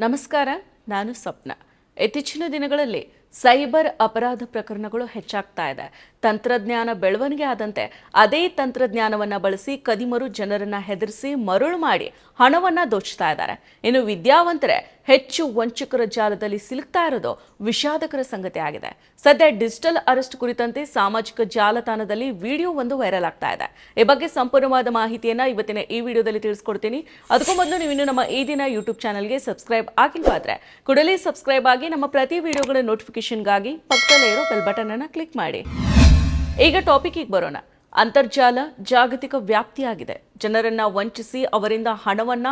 ನಮಸ್ಕಾರ ನಾನು ಸ್ವಪ್ನ. ಇತ್ತೀಚಿನ ದಿನಗಳಲ್ಲಿ ಸೈಬರ್ ಅಪರಾಧ ಪ್ರಕರಣಗಳು ಹೆಚ್ಚಾಗ್ತಾ ಇದೆ. ತಂತ್ರಜ್ಞಾನ ಬೆಳವಣಿಗೆ ಆದಂತೆ ಅದೇ ತಂತ್ರಜ್ಞಾನವನ್ನ ಬಳಸಿ ಕದಿಮರು ಜನರನ್ನ ಹೆದರಿಸಿ ಮರುಳು ಮಾಡಿ ಹಣವನ್ನ ದೋಚ್ತಾ ಇದ್ದಾರೆ. ಇನ್ನು ವಿದ್ಯಾವಂತರೇ ಹೆಚ್ಚು ವಂಚಕರ ಜಾಲದಲ್ಲಿ ಸಿಲುಕ್ತಾ ಇರೋದು ವಿಷಾದಕರ ಸಂಗತಿ ಆಗಿದೆ. ಸದ್ಯ ಡಿಜಿಟಲ್ ಅರೆಸ್ಟ್ ಕುರಿತಂತೆ ಸಾಮಾಜಿಕ ಜಾಲತಾಣದಲ್ಲಿ ವಿಡಿಯೋ ಒಂದು ವೈರಲ್ ಆಗ್ತಾ ಇದೆ. ಈ ಬಗ್ಗೆ ಸಂಪೂರ್ಣವಾದ ಮಾಹಿತಿಯನ್ನ ಇವತ್ತಿನ ಈ ವಿಡಿಯೋದಲ್ಲಿ ತಿಳಿಸ್ಕೊಡ್ತೀನಿ. ಅದಕ್ಕೂ ಮೊದಲು ನೀವು ಇನ್ನು ನಮ್ಮ ಈ ದಿನ ಯೂಟ್ಯೂಬ್ ಚಾನಲ್ಗೆ ಸಬ್ಸ್ಕ್ರೈಬ್ ಆಗಿಲ್ವಾದ್ರೆ ಕೂಡಲೇ ಸಬ್ಸ್ಕ್ರೈಬ್ ಆಗಿ ನಮ್ಮ ಪ್ರತಿ ವಿಡಿಯೋಗಳ ನೋಟಿಫಿಕೇಶನ್ಗಾಗಿ ಪಕ್ಕದಲ್ಲೇ ಇರೋ ಬೆಲ್ ಬಟನ್ ಅನ್ನು ಕ್ಲಿಕ್ ಮಾಡಿ. ಈಗ ಟಾಪಿಕ್ಗೆ ಬರೋಣ. ಅಂತರ್ಜಾಲ ಜಾಗತಿಕ ವ್ಯಾಪ್ತಿಯಾಗಿದೆ. ಜನರನ್ನ ವಂಚಿಸಿ ಅವರಿಂದ ಹಣವನ್ನ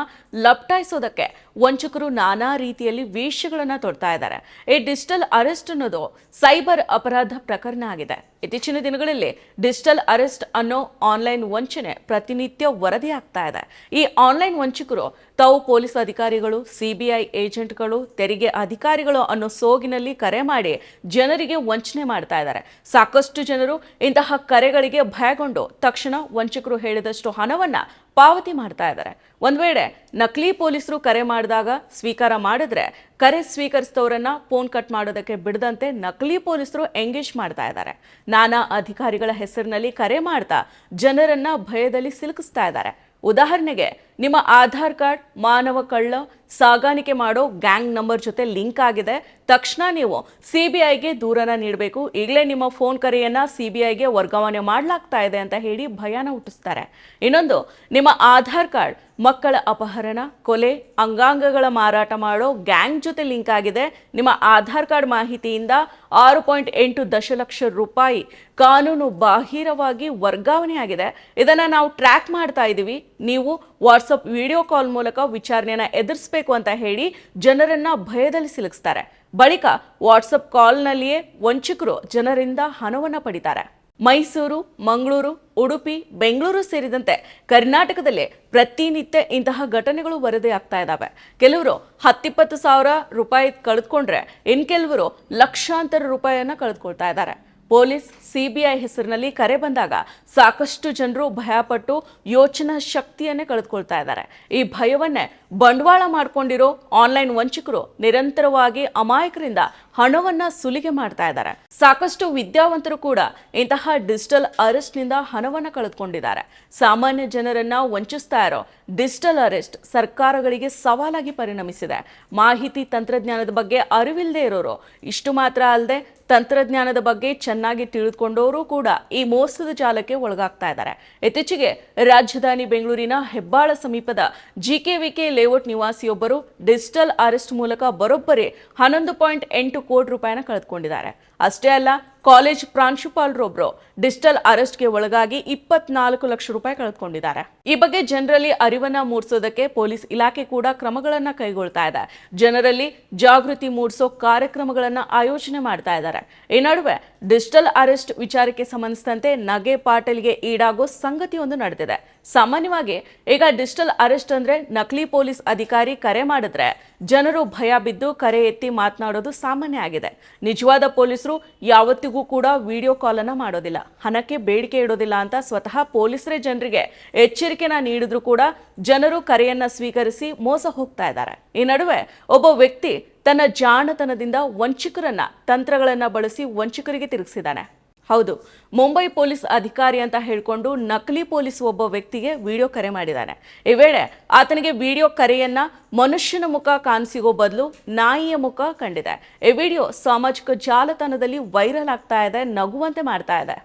ಲಪ್ಟಾಯಿಸೋದಕ್ಕೆ ವಂಚಕರು ನಾನಾ ರೀತಿಯಲ್ಲಿ ವೇಷಗಳನ್ನ ತೊಡ್ತಾ ಇದ್ದಾರೆ. ಈ ಡಿಜಿಟಲ್ ಅರೆಸ್ಟ್ ಅನ್ನೋದು ಸೈಬರ್ ಅಪರಾಧ ಪ್ರಕರಣ ಆಗಿದೆ. ಇತ್ತೀಚಿನ ದಿನಗಳಲ್ಲಿ ಡಿಜಿಟಲ್ ಅರೆಸ್ಟ್ ಅನ್ನೋ ಆನ್ಲೈನ್ ವಂಚನೆ ಪ್ರತಿನಿತ್ಯ ವರದಿ ಆಗ್ತಾ ಇದೆ. ಈ ಆನ್ಲೈನ್ ವಂಚಕರು ತಾವು ಪೊಲೀಸ್ ಅಧಿಕಾರಿಗಳು, ಸಿಬಿಐ ಏಜೆಂಟ್ಗಳು, ತೆರಿಗೆ ಅಧಿಕಾರಿಗಳು ಅನ್ನೋ ಸೋಗಿನಲ್ಲಿ ಕರೆ ಮಾಡಿ ಜನರಿಗೆ ವಂಚನೆ ಮಾಡ್ತಾ ಇದ್ದಾರೆ. ಸಾಕಷ್ಟು ಜನರು ಇಂತಹ ಕರೆಗಳಿಗೆ ಭಯಗೊಂಡು ತಕ್ಷಣ ವಂಚಕರು ಹೇಳಿದಷ್ಟು ಹಣವನ್ನ ಪಾವತಿ ಮಾಡ್ತಾ ಇದ್ದಾರೆ. ಒಂದು ವೇಳೆ ನಕಲಿ ಪೊಲೀಸರು ಕರೆ ಮಾಡಿದಾಗ ಸ್ವೀಕಾರ ಮಾಡಿದ್ರೆ ಕರೆ ಸ್ವೀಕರಿಸಿದವರನ್ನ ಫೋನ್ ಕಟ್ ಮಾಡೋದಕ್ಕೆ ಬಿಡದಂತೆ ನಕಲಿ ಪೊಲೀಸರು ಎಂಗೇಜ್ ಮಾಡ್ತಾ ಇದ್ದಾರೆ. ನಾನಾ ಅಧಿಕಾರಿಗಳ ಹೆಸರಿನಲ್ಲಿ ಕರೆ ಮಾಡ್ತಾ ಜನರನ್ನ ಭಯದಲ್ಲಿ ಸಿಲುಕಿಸ್ತಾ ಇದ್ದಾರೆ. ಉದಾಹರಣೆಗೆ ನಿಮ್ಮ ಆಧಾರ್ ಕಾರ್ಡ್, ಮಾನವ ಕಳ್ಳ, ಸಾಗಾಣಿಕೆ ಮಾಡೋ ಗ್ಯಾಂಗ್ ನಂಬರ್ ಜೊತೆ ಲಿಂಕ್ ಆಗಿದೆ. ತಕ್ಷಣ ನೀವು ಸಿ ಬಿ ಐಗೆ ದೂರನ ನೀಡಬೇಕು. ಈಗಲೇ ನಿಮ್ಮ ಫೋನ್ ಕರೆಯನ್ನ ಸಿ ಬಿ ವರ್ಗಾವಣೆ ಮಾಡಲಾಗ್ತಾ ಇದೆ ಅಂತ ಹೇಳಿ ಭಯನ ಹುಟ್ಟಿಸ್ತಾರೆ. ಇನ್ನೊಂದು, ನಿಮ್ಮ ಆಧಾರ್ ಕಾರ್ಡ್, ಮಕ್ಕಳ ಅಪಹರಣ, ಕೊಲೆ, ಅಂಗಾಂಗಗಳ ಮಾರಾಟ ಮಾಡೋ ಗ್ಯಾಂಗ್ ಜೊತೆ ಲಿಂಕ್ ಆಗಿದೆ. ನಿಮ್ಮ ಆಧಾರ್ ಕಾರ್ಡ್ ಮಾಹಿತಿಯಿಂದ ಆರು ಪಾಯಿಂಟ್ ಎಂಟು ದಶಲಕ್ಷ ರೂಪಾಯಿ ಕಾನೂನು ಬಾಹಿರವಾಗಿ ವರ್ಗಾವಣೆ ಆಗಿದೆ. ಇದನ್ನ ನಾವು ಟ್ರ್ಯಾಕ್ ಮಾಡ್ತಾ ಇದ್ದೀವಿ ನೀವು ವಾಟ್ಸಪ್ ವಿಡಿಯೋ ಕಾಲ್ ಮೂಲಕ ವಿಚಾರಣೆಯನ್ನ ಎದುರಿಸಬೇಕು ಅಂತ ಹೇಳಿ ಜನರನ್ನ ಭಯದಲ್ಲಿ ಸಿಲುಕಿಸ್ತಾರೆ. ಬಳಿಕ ವಾಟ್ಸಪ್ ಕಾಲ್ನಲ್ಲಿಯೇ ವಂಚಕರು ಜನರಿಂದ ಹಣವನ್ನ ಪಡಿತಾರೆ. ಮೈಸೂರು, ಮಂಗಳೂರು, ಉಡುಪಿ, ಬೆಂಗಳೂರು ಸೇರಿದಂತೆ ಕರ್ನಾಟಕದಲ್ಲಿ ಪ್ರತಿನಿತ್ಯ ಇಂತಹ ಘಟನೆಗಳು ವರದಿ ಆಗ್ತಾ ಇದ್ದಾವೆ ಕೆಲವರು ಹತ್ತಿಪ್ಪತ್ತು ಸಾವಿರ ರೂಪಾಯಿ ಕಳೆದುಕೊಂಡ್ರೆ ಇನ್ ಕೆಲವರು ಲಕ್ಷಾಂತರ ರೂಪಾಯಿಯನ್ನ ಕಳೆದುಕೊಳ್ತಾ ಇದ್ದಾರೆ. ಪೊಲೀಸ್ ಸಿಬಿಐ ಹೆಸರಿನಲ್ಲಿ ಕರೆ ಬಂದಾಗ ಸಾಕಷ್ಟು ಜನರು ಭಯಪಟ್ಟು ಯೋಚನಾ ಶಕ್ತಿಯನ್ನೇ ಕಳೆದುಕೊಳ್ತಾ ಇದ್ದಾರೆ. ಈ ಭಯವನ್ನೇ ಬಂಡವಾಳ ಮಾಡಿಕೊಂಡಿರೋ ಆನ್ಲೈನ್ ವಂಚಕರು ನಿರಂತರವಾಗಿ ಅಮಾಯಕರಿಂದ ಹಣವನ್ನ ಸುಲಿಗೆ ಮಾಡ್ತಾ ಇದ್ದಾರೆ. ಸಾಕಷ್ಟು ವಿದ್ಯಾವಂತರು ಕೂಡ ಇಂತಹ ಡಿಜಿಟಲ್ ಅರೆಸ್ಟ್ನಿಂದ ಹಣವನ್ನ ಕಳೆದುಕೊಂಡಿದ್ದಾರೆ. ಸಾಮಾನ್ಯ ಜನರನ್ನ ವಂಚಿಸ್ತಾ ಇರೋ ಡಿಜಿಟಲ್ ಅರೆಸ್ಟ್ ಸರ್ಕಾರಗಳಿಗೆ ಸವಾಲಾಗಿ ಪರಿಣಮಿಸಿದೆ. ಮಾಹಿತಿ ತಂತ್ರಜ್ಞಾನದ ಬಗ್ಗೆ ಅರಿವಿಲ್ಲದೆ ಇರೋರು ಇಷ್ಟು ಮಾತ್ರ ಅಲ್ಲದೆ ತಂತ್ರಜ್ಞಾನದ ಬಗ್ಗೆ ಚೆನ್ನಾಗಿ ತಿಳಿದುಕೊಂಡವರು ಕೂಡ ಈ ಮೋಸದ ಜಾಲಕ್ಕೆ ಒಳಗಾಗ್ತಾ ಇದ್ದಾರೆ. ಇತ್ತೀಚೆಗೆ ರಾಜಧಾನಿ ಬೆಂಗಳೂರಿನ ಹೆಬ್ಬಾಳ ಸಮೀಪದ ಜಿಕೆವಿಕೆ ಲೇಔಟ್ ನಿವಾಸಿಯೊಬ್ಬರು ಡಿಜಿಟಲ್ ಅರೆಸ್ಟ್ ಮೂಲಕ ಬರೋಬ್ಬರಿ ಹನ್ನೊಂದು ಪಾಯಿಂಟ್ ಎಂಟು ಕೋಟಿ ರೂಪಾಯಿನ ಕಳೆದುಕೊಂಡಿದ್ದಾರೆ. ಅಷ್ಟೇ ಅಲ್ಲ ಕಾಲೇಜ್ ಪ್ರಾಂಶುಪಾಲರೊಬ್ಬರು ಡಿಜಿಟಲ್ ಅರೆಸ್ಟ್ಗೆ ಒಳಗಾಗಿ ಇಪ್ಪತ್ನಾಲ್ಕು ಲಕ್ಷ ರೂಪಾಯಿ ಕಳೆದುಕೊಂಡಿದ್ದಾರೆ. ಈ ಬಗ್ಗೆ ಜನರಲ್ಲಿ ಅರಿವನ್ನ ಮೂಡಿಸೋದಕ್ಕೆ ಪೊಲೀಸ್ ಇಲಾಖೆ ಕೂಡ ಕ್ರಮಗಳನ್ನ ಕೈಗೊಳ್ತಾ ಇದೆ. ಜನರಲ್ಲಿ ಜಾಗೃತಿ ಮೂಡಿಸೋ ಕಾರ್ಯಕ್ರಮಗಳನ್ನ ಆಯೋಜನೆ ಮಾಡ್ತಾ ಇದ್ದಾರೆ. ಈ ನಡುವೆ ಡಿಜಿಟಲ್ ಅರೆಸ್ಟ್ ವಿಚಾರಕ್ಕೆ ಸಂಬಂಧಿಸಿದಂತೆ ನಗೆ ಪಾಟೀಲ್ಗೆ ಈಡಾಗೋ ಸಂಗತಿಯೊಂದು ನಡೆದಿದೆ. ಸಾಮಾನ್ಯವಾಗಿ ಈಗ ಡಿಜಿಟಲ್ ಅರೆಸ್ಟ್ ಅಂದ್ರೆ ನಕಲಿ ಪೊಲೀಸ್ ಅಧಿಕಾರಿ ಕರೆ ಮಾಡಿದ್ರೆ ಜನರು ಭಯ ಬಿದ್ದು ಕರೆ ಎತ್ತಿ ಮಾತನಾಡೋದು ಸಾಮಾನ್ಯ ಆಗಿದೆ. ನಿಜವಾದ ಪೊಲೀಸರು ಯಾವತ್ತಿಗೂ ಕೂಡ ವಿಡಿಯೋ ಕಾಲ್ ಅನ್ನ ಮಾಡೋದಿಲ್ಲ. ಹಣಕ್ಕೆ ಬೇಡಿಕೆ ಇಡೋದಿಲ್ಲ ಅಂತ ಸ್ವತಃ ಪೊಲೀಸರೇ ಜನರಿಗೆ ಎಚ್ಚರಿಕೆನ ನೀಡಿದ್ರು ಕೂಡ ಜನರು ಕರೆಯನ್ನ ಸ್ವೀಕರಿಸಿ ಮೋಸ ಹೋಗ್ತಾ ಇದ್ದಾರೆ. ಈ ನಡುವೆ ಒಬ್ಬ ವ್ಯಕ್ತಿ ತನ್ನ ಜಾಣತನದಿಂದ ವಂಚಕರನ್ನ, ತಂತ್ರಗಳನ್ನ ಬಳಸಿ ವಂಚಕರಿಗೆ ತಿರುಗಿಸಿದ್ದಾನೆ. ಹೌದು, ಮುಂಬೈ ಪೊಲೀಸ್ ಅಧಿಕಾರಿ ಅಂತ ಹೇಳಿಕೊಂಡು ನಕಲಿ ಪೊಲೀಸ್ ಒಬ್ಬ ವ್ಯಕ್ತಿಗೆ ವಿಡಿಯೋ ಕರೆ ಮಾಡಿದ್ದಾನೆ. ಈ ವೇಳೆ ಆತನಿಗೆ ವಿಡಿಯೋ ಕರೆಯನ್ನ ಮನುಷ್ಯನ ಮುಖ ಕಾಣಿಸಿಗೋ ಬದಲು ನಾಯಿಯ ಮುಖ ಕಂಡಿದೆ. ಈ ವಿಡಿಯೋ ಸಾಮಾಜಿಕ ಜಾಲತಾಣದಲ್ಲಿ ವೈರಲ್ ಆಗ್ತಾ ಇದೆ, ನಗುವಂತೆ ಮಾಡ್ತಾ ಇದೆ.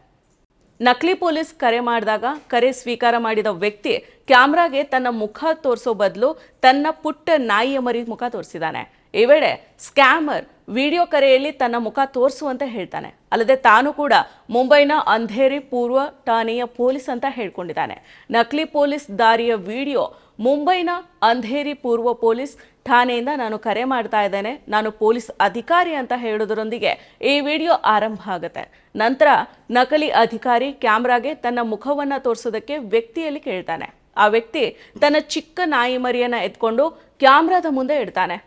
ನಕಲಿ ಪೊಲೀಸ್ ಕರೆ ಮಾಡಿದಾಗ ಕರೆ ಸ್ವೀಕಾರ ಮಾಡಿದ ವ್ಯಕ್ತಿ ಕ್ಯಾಮ್ರಾಗೆ ತನ್ನ ಮುಖ ತೋರಿಸೋ ಬದಲು ತನ್ನ ಪುಟ್ಟ ನಾಯಿಯ ಮರಿ ಮುಖ ತೋರಿಸಿದ್ದಾನೆ. ಈ ವೇಳೆ ಸ್ಕ್ಯಾಮರ್ ವಿಡಿಯೋ ಕರೆಯಲ್ಲಿ ತನ್ನ ಮುಖ ತೋರಿಸುವಂತೆ ಹೇಳ್ತಾನೆ. ಅಲ್ಲದೆ ತಾನು ಕೂಡ ಮುಂಬೈನ ಅಂಧೇರಿ ಪೂರ್ವ ಠಾಣೆಯ ಪೊಲೀಸ್ ಅಂತ ಹೇಳ್ಕೊಂಡಿದ್ದಾನೆ. ನಕಲಿ ಪೊಲೀಸ್ ದಾರಿಯ ವಿಡಿಯೋ ಮುಂಬೈನ ಅಂಧೇರಿ ಪೂರ್ವ ಪೊಲೀಸ್ ಠಾಣೆಯಿಂದ ನಾನು ಕರೆ ಮಾಡ್ತಾ ಇದ್ದೇನೆ. ನಾನು ಪೊಲೀಸ್ ಅಧಿಕಾರಿ ಅಂತ ಹೇಳೋದರೊಂದಿಗೆ ಈ ವಿಡಿಯೋ ಆರಂಭ ಆಗುತ್ತೆ. ನಂತರ ನಕಲಿ ಅಧಿಕಾರಿ ಕ್ಯಾಮ್ರಾಗೆ ತನ್ನ ಮುಖವನ್ನು ತೋರಿಸೋದಕ್ಕೆ ವ್ಯಕ್ತಿಯಲ್ಲಿ ಕೇಳ್ತಾನೆ. ಆ ವ್ಯಕ್ತಿ ತನ್ನ ಚಿಕ್ಕ ನಾಯಿ ಮರಿಯನ್ನು ಎತ್ಕೊಂಡು ಕ್ಯಾಮ್ರಾದ ಮುಂದೆ ಇಡ್ತಾನೆ.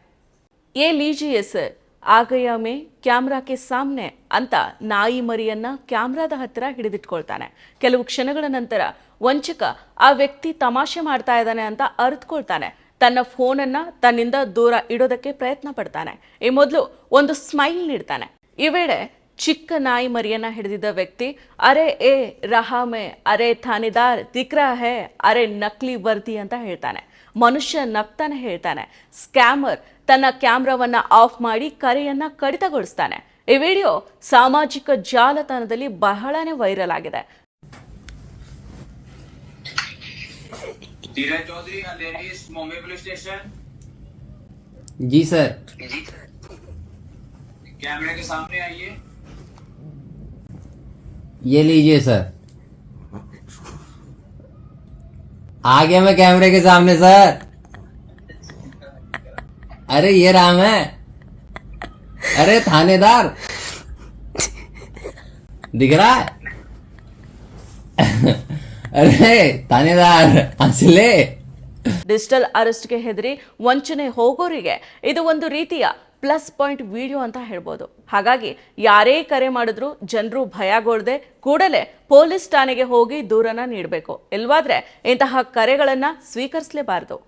ಏ ಲೀಜಿಯೆ ಸರ್ ಆಗಯ ಮೇ ಕ್ಯಾಮ್ರಾಕ್ಕೆ ಸಾಮ್ನೆ ಅಂತ ನಾಯಿ ಮರಿಯನ್ನ ಕ್ಯಾಮ್ರಾದ ಹತ್ತಿರ ಹಿಡಿದಿಟ್ಕೊಳ್ತಾನೆ. ಕೆಲವು ಕ್ಷಣಗಳ ನಂತರ ವಂಚಕ ಆ ವ್ಯಕ್ತಿ ತಮಾಷೆ ಮಾಡ್ತಾ ಇದ್ದಾನೆ ಅಂತ ಅರಿತುಕೊಳ್ತಾನೆ. ತನ್ನ ಫೋನನ್ನ ತನ್ನಿಂದ ದೂರ ಇಡೋದಕ್ಕೆ ಪ್ರಯತ್ನ ಪಡ್ತಾನೆ. ಈ ಮೊದಲು ಒಂದು ಸ್ಮೈಲ್ ನೀಡ್ತಾನೆ. ಈ ವೇಳೆ ಚಿಕ್ಕ ನಾಯಿ ಮರಿಯನ್ನ ಹಿಡಿದಿದ್ದ ವ್ಯಕ್ತಿ, ಅರೆ, ಏ ರಹಾಮೆ ಅರೆ, ಥಾನಿದಾರ್, ದಿಕ್ರಾ ಹೇ, ಅರೆ, ನಕ್ಲಿ ವರ್ದಿ ಅಂತ ಹೇಳ್ತಾನೆ. ಮನುಷ್ಯ ನಗ್ತಾನೆ ಹೇಳ್ತಾನೆ ಸ್ಕ್ಯಾಮರ್ ತನ್ನ ಕ್ಯಾಮ್ರಾವನ್ನ ಆಫ್ ಮಾಡಿ ಕರೆಯನ್ನ ಕಡಿತಗೊಳಿಸ್ತಾನೆ ಈ ವಿಡಿಯೋ ಸಾಮಾಜಿಕ ಜಾಲತಾಣದಲ್ಲಿ ಬಹಳನೇ ವೈರಲ್ ಆಗಿದೆ धीरज चौधरी अंधेरी मुंबई पुलिस स्टेशन जी सर कैमरे के सामने आइए ये लीजिए सर आ गया मैं कैमरे के सामने सर अरे ये राम है अरे थानेदार दिख रहा है अरे थानेदार हंसले ಡಿಜಿಟಲ್ ಅರೆಸ್ಟ್ಗೆ ಹೆದರಿ ವಂಚನೆ ಹೋಗೋರಿಗೆ ಇದು ಒಂದು ರೀತಿಯ ಪ್ಲಸ್ ಪಾಯಿಂಟ್ ವಿಡಿಯೋ ಅಂತ ಹೇಳ್ಬೋದು. ಹಾಗಾಗಿ ಯಾರೇ ಕರೆ ಮಾಡಿದ್ರು ಜನರು ಭಯಗೊಳ್ಳದೆ ಕೂಡಲೇ ಪೊಲೀಸ್ ಠಾಣೆಗೆ ಹೋಗಿ ದೂರನ ನೀಡಬೇಕು. ಇಲ್ವಾದ್ರೆ ಇಂತಹ ಕರೆಗಳನ್ನು ಸ್ವೀಕರಿಸಲೇಬಾರದು.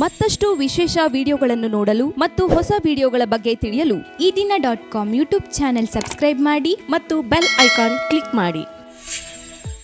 ಮತ್ತಷ್ಟು ವಿಶೇಷ ವಿಡಿಯೋಗಳನ್ನು ನೋಡಲು ಮತ್ತು ಹೊಸ ವಿಡಿಯೋಗಳ ಬಗ್ಗೆ ತಿಳಿಯಲು Ee Dina dot com YouTube channel subscribe ಮಾಡಿ ಮತ್ತು ಬೆಲ್ ಐಕಾನ್ ಕ್ಲಿಕ್ ಮಾಡಿ.